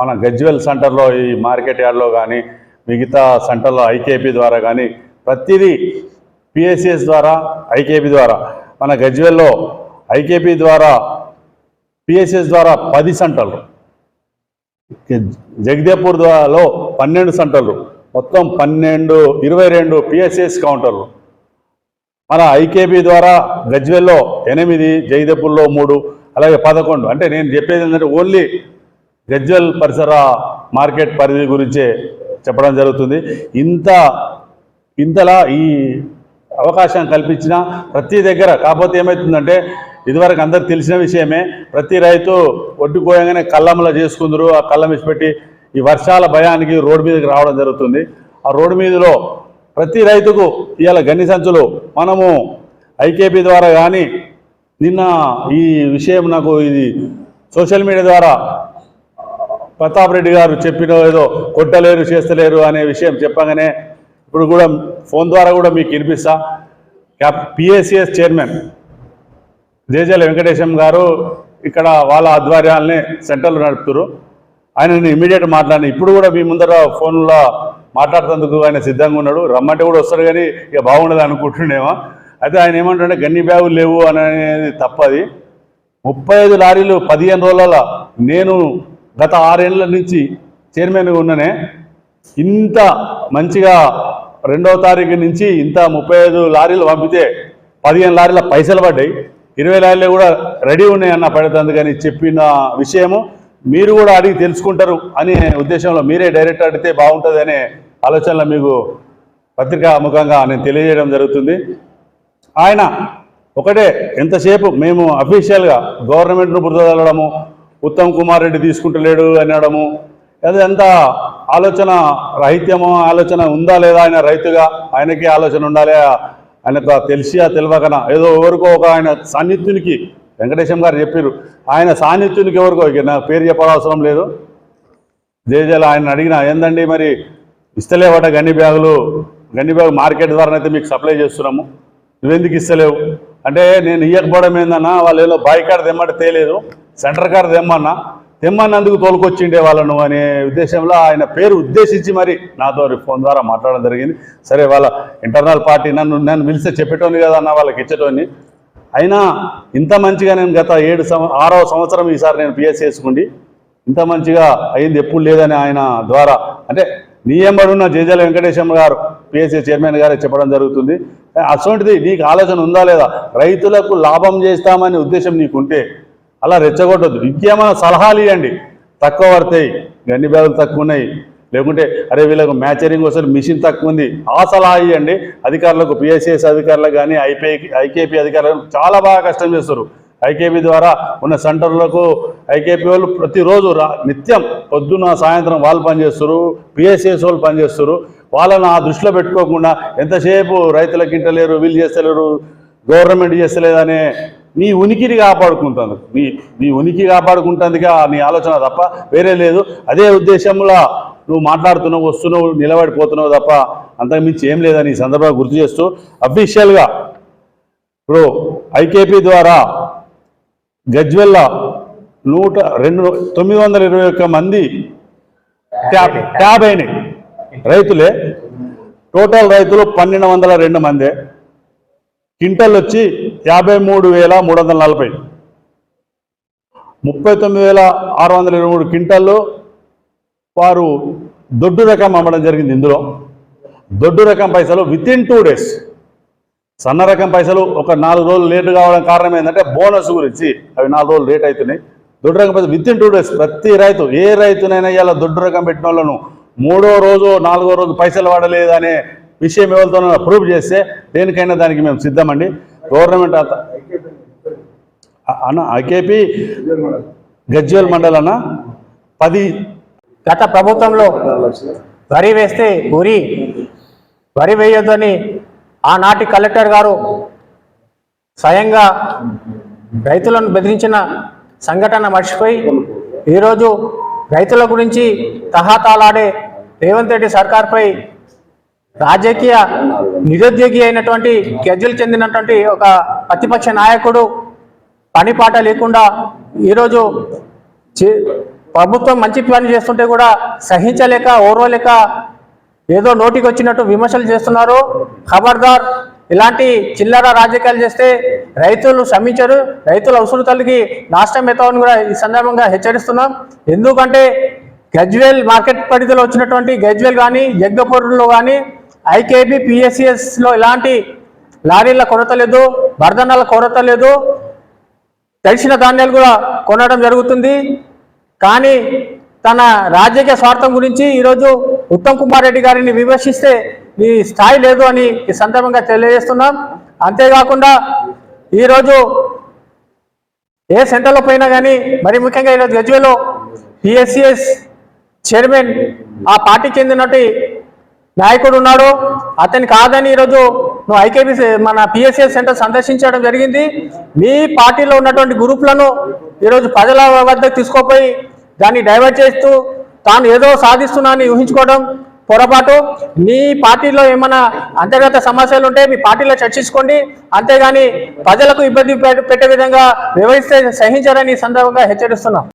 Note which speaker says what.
Speaker 1: మన గజ్వెల్ సెంటర్లో ఈ మార్కెట్ యార్డ్లో కానీ మిగతా సెంటర్లో ఐకేపీ ద్వారా కానీ ప్రతిదీ పిఎస్సిఎస్ ద్వారా ఐకేపీ ద్వారా. మన గజ్వెల్లో ఐకేపీ ద్వారా పిఎస్సిఎస్ ద్వారా పది సెంటర్లు. జగదేపూర్ ద్వారాలో పన్నెండు సెంటర్లు. మొత్తం పన్నెండు ఇరవై రెండు పిఎస్సిఎస్ కౌంటర్లు. మన ఐకేబీ ద్వారా గజ్వెల్లో ఎనిమిది జైదెప్పుల్లో మూడు అలాగే పదకొండు. అంటే నేను చెప్పేది ఏంటంటే ఓన్లీ గజ్వెల్ పరిసర మార్కెట్ పరిధి గురించే చెప్పడం జరుగుతుంది. ఇంత ఇంతలా ఈ అవకాశం కల్పించిన ప్రతి దగ్గర కాకపోతే ఏమవుతుందంటే ఇదివరకు అందరికి తెలిసిన విషయమే ప్రతి రైతు ఒడ్డుకోయంగానే కళ్ళంలో చేసుకుందరు ఆ కళ్ళం ఇచ్చిపెట్టి ఈ వర్షాల భయానికి రోడ్డు మీదకి రావడం జరుగుతుంది. ఆ రోడ్డు మీదలో ప్రతి రైతుకు ఇవాళ గన్ని సంచులు. మనము ఐకేపీ ద్వారా కానీ నిన్న ఈ విషయం నాకు ఇది సోషల్ మీడియా ద్వారా ప్రతాప్ రెడ్డి గారు చెప్పిన ఏదో కొట్టలేరు చేస్తలేరు అనే విషయం చెప్పగానే ఇప్పుడు కూడా ఫోన్ ద్వారా కూడా మీకు వినిపిస్తా. Cap PSCS chairman Jejala Venkatesham garu ఇక్కడ వాళ్ళ ఆధ్వర్యాలని సెంటర్లు నడుపుతారు. ఆయన నేను ఇమీడియట్ మాట్లాడిన. ఇప్పుడు కూడా మీ ముందర ఫోన్లో మాట్లాడుతందుకు ఆయన సిద్ధంగా ఉన్నాడు. రమ్మంటే కూడా వస్తాడు కానీ ఇక బాగుండదు అనుకుంటుండేమో. అయితే ఆయన ఏమంటుండే గన్ని బ్యాగులు లేవు అనేది తప్పది. ముప్పై ఐదు లారీలు పదిహేను రోజుల నేను గత ఆరేళ్ళ నుంచి చైర్మన్గా ఉన్ననే. ఇంత మంచిగా రెండవ తారీఖు నుంచి ఇంత ముప్పై ఐదు లారీలు పంపితే పదిహేను లారీల పైసలు పడ్డాయి. ఇరవై లారీలు కూడా రెడీ ఉన్నాయన్న పడుతుంది కానీ చెప్పిన విషయము మీరు కూడా అడిగి తెలుసుకుంటారు అనే ఉద్దేశంలో మీరే డైరెక్ట్ అడిగితే బాగుంటుంది అనే ఆలోచనలో మీకు పత్రికా ముఖంగా నేను తెలియజేయడం జరుగుతుంది. ఆయన ఒకటే ఎంతసేపు మేము అఫీషియల్గా గవర్నమెంట్ను బురదలడము ఉత్తమ్ కుమార్ రెడ్డి తీసుకుంటలేడు అనడము ఎంత ఆలోచన రాహిత్యమో ఆలోచన ఉందా లేదా ఆయన రైతుగా ఆయనకి ఆలోచన ఉండాలి ఆయనకు తెలిసియా తెలియకనా? ఏదో ఎవరికో ఒక ఆయన సాన్నిధ్యునికి వెంకటేశం గారు చెప్పారు ఆయన సాన్నిధ్యునికి ఎవరికో నా పేరు చెప్పనవసరం లేదు. జేజేలు ఆయన అడిగిన ఏందండి మరి ఇస్తలేవట గన్ని బ్యాగులు? గన్ని బ్యాగు మార్కెట్ ద్వారా అయితే మీకు సప్లై చేస్తున్నాము. నువ్వెందుకు ఇస్తలేవు? అంటే నేను ఇయ్యకపోవడం ఏందన్నా వాళ్ళు ఏదో బాయ్ కాడ తెమ్మంటే తేలేదు. సెంటర్ కాడ తెమ్మన్నా. తెమ్మన్నందుకు తోలుకొచ్చిండే వాళ్ళను అనే ఉద్దేశంలో ఆయన పేరు ఉద్దేశించి మరి నాతో ఫోన్ ద్వారా మాట్లాడడం జరిగింది. సరే వాళ్ళ ఇంటర్నల్ పార్టీ నన్ను నన్ను పిలిస్తే చెప్పేటోని కదా అన్న వాళ్ళకి ఇచ్చేటోని. అయినా ఇంత మంచిగా నేను గత ఏడు సంవ ఆరవ సంవత్సరం ఈసారి నేను పిఎస్ చేసుకుండి ఇంత మంచిగా అయింది ఎప్పుడు లేదని ఆయన ద్వారా. అంటే నీ జేజల వెంకటేశం గారు పిఎస్సీ చైర్మన్ గారే చెప్పడం జరుగుతుంది. అటువంటిది నీకు ఆలోచన ఉందా లేదా? రైతులకు లాభం చేస్తామనే ఉద్దేశం నీకుంటే అలా రెచ్చగొట్టద్దు. ఇంకేమైనా సలహాలు ఇవ్వండి తక్కువ పడతాయి. గన్ని బ్యాగులు తక్కువ ఉన్నాయి. లేకుంటే అరే వీళ్ళకు మ్యాచరింగ్ వస్తుంది మిషన్ తక్కువ ఉంది ఆ సలహా ఇవ్వండి అధికారులకు పిఎస్సిఎస్ అధికారులకు కానీ ఐపీ ఐకేపీ అధికారులకు చాలా బాగా కష్టం చేస్తారు. ఐకేపీ ద్వారా ఉన్న సెంటర్లకు ఐకేపీ వాళ్ళు ప్రతిరోజు రా నిత్యం పొద్దున్న సాయంత్రం వాళ్ళు పనిచేస్తారు పిఎస్ఎస్ వాళ్ళు పనిచేస్తారు. వాళ్ళని ఆ దృష్టిలో పెట్టుకోకుండా ఎంతసేపు రైతులకు ఇంటలేరు వీళ్ళు చేస్తలేరు గవర్నమెంట్ చేస్తలేదనే నీ ఉనికిని కాపాడుకుంటుంది నీ నీ ఉనికి కాపాడుకుంటుందిగా నీ ఆలోచన తప్ప వేరే లేదు. అదే ఉద్దేశంలో నువ్వు మాట్లాడుతున్నావు వస్తున్నావు నిలబడిపోతున్నావు తప్ప అంతకుమించి ఏం లేదని ఈ సందర్భంగా గుర్తు చేస్తూ అఫీషియల్గా ఇప్పుడు ఐకేపీ ద్వారా గజ్వెల్ల నూట రెండు తొమ్మిది వందల ఇరవై ఒక్క మంది ట్యాబ్ ట్యాబ్ అయినాయి. రైతులే. టోటల్ రైతులు పన్నెండు వందల రెండు మందే. క్వింటల్ వచ్చి యాభై మూడు వేల మూడు వందల నలభై. ముప్పై తొమ్మిది వేల ఆరు వందల ఇరవై మూడు క్వింటల్లో వారు దొడ్డు రకం అమ్మడం జరిగింది ఇందులో. దొడ్డు రకం పైసలు విత్ ఇన్ టూ డేస్ సన్న రకం పైసలు ఒక నాలుగు రోజులు లేట్ కావడం కారణం ఏంటంటే బోనస్ గురించి అవి నాలుగు రోజులు లేట్ అవుతున్నాయి దొడ్డు రకం పైసలు విత్ ఇన్ టూ డేస్ ప్రతి రైతు ఏ రైతునైనా ఇలా దొడ్డు రకం పెట్టిన వాళ్ళను మూడో రోజు నాలుగో రోజు పైసలు వాడలేదు అనే విషయం ఎవరితోనో ప్రూవ్ చేస్తే దేనికైనా దానికి మేము సిద్ధమండి. గవర్నమెంట్ అన్న ఐకేపీ గజ్వేల్ మండల్ అన్న పది
Speaker 2: గత ప్రభుత్వంలో వరి వేస్తే ఉరి వరి వేయొద్దని ఆనాటి కలెక్టర్ గారు స్వయంగా రైతులను బెదిరించిన సంఘటన మర్చిపోయి ఈరోజు రైతుల గురించి తహాతాలాడే రేవంత్ రెడ్డి సర్కార్పై రాజకీయ నిరుద్యోగి అయినటువంటి గజ్జలు చెందినటువంటి ఒక ప్రతిపక్ష నాయకుడు పనిపాట లేకుండా ఈరోజు చే- ప్రభుత్వం మంచి పని చేస్తుంటే కూడా సహించలేక ఓర్వలేక ఏదో నోటికి వచ్చినట్టు విమర్శలు చేస్తున్నారు. ఖబర్దార్ ఇలాంటి చిల్లర రాజకీయాలు చేస్తే రైతులు శ్రమించరు రైతుల తల్లికి నాశనం అవుతామని కూడా ఈ సందర్భంగా హెచ్చరిస్తున్నాం. ఎందుకంటే గజ్వేల్ మార్కెట్ పరిధిలో వచ్చినటువంటి గజ్వేల్ కానీ జగ్గపూర్లో కానీ ఐకేబీ పిఎస్సిఎస్లో ఎలాంటి లారీల కొరత లేదు బర్ధనాల కొరత లేదు. తడిసిన ధాన్యాలు కూడా కొనడం జరుగుతుంది. కానీ తన రాజకీయ స్వార్థం గురించి ఈరోజు ఉత్తమ్ కుమార్ రెడ్డి గారిని విమర్శిస్తే మీ స్థాయి లేదు అని ఈ సందర్భంగా తెలియజేస్తున్నాం. అంతేకాకుండా ఈరోజు ఏ సెంటర్లో పోయినా కానీ మరి ముఖ్యంగా ఈరోజు గజ్వేలో పిఎస్సిఎస్ చైర్మన్ ఆ పార్టీకి చెందినటి నాయకుడు ఉన్నాడు. అతని కాదని ఈరోజు నువ్వు ఐకేబీ మన పిఎస్సిఎస్ సెంటర్ సందర్శించడం జరిగింది. మీ పార్టీలో ఉన్నటువంటి గ్రూపులను ఈరోజు ప్రజల వద్దకు తీసుకోపోయి దాన్ని డైవర్ట్ చేస్తూ తాను ఏదో సాధిస్తున్నా అని ఊహించుకోవడం పొరపాటు. మీ పార్టీలో ఏమైనా అంతర్గత సమస్యలు ఉంటే మీ పార్టీలో చర్చించుకోండి. అంతేగాని ప్రజలకు ఇబ్బంది పెట్టే విధంగా వ్యవహరిస్తే సహించారని సందర్భంగా హెచ్చరిస్తున్నాం.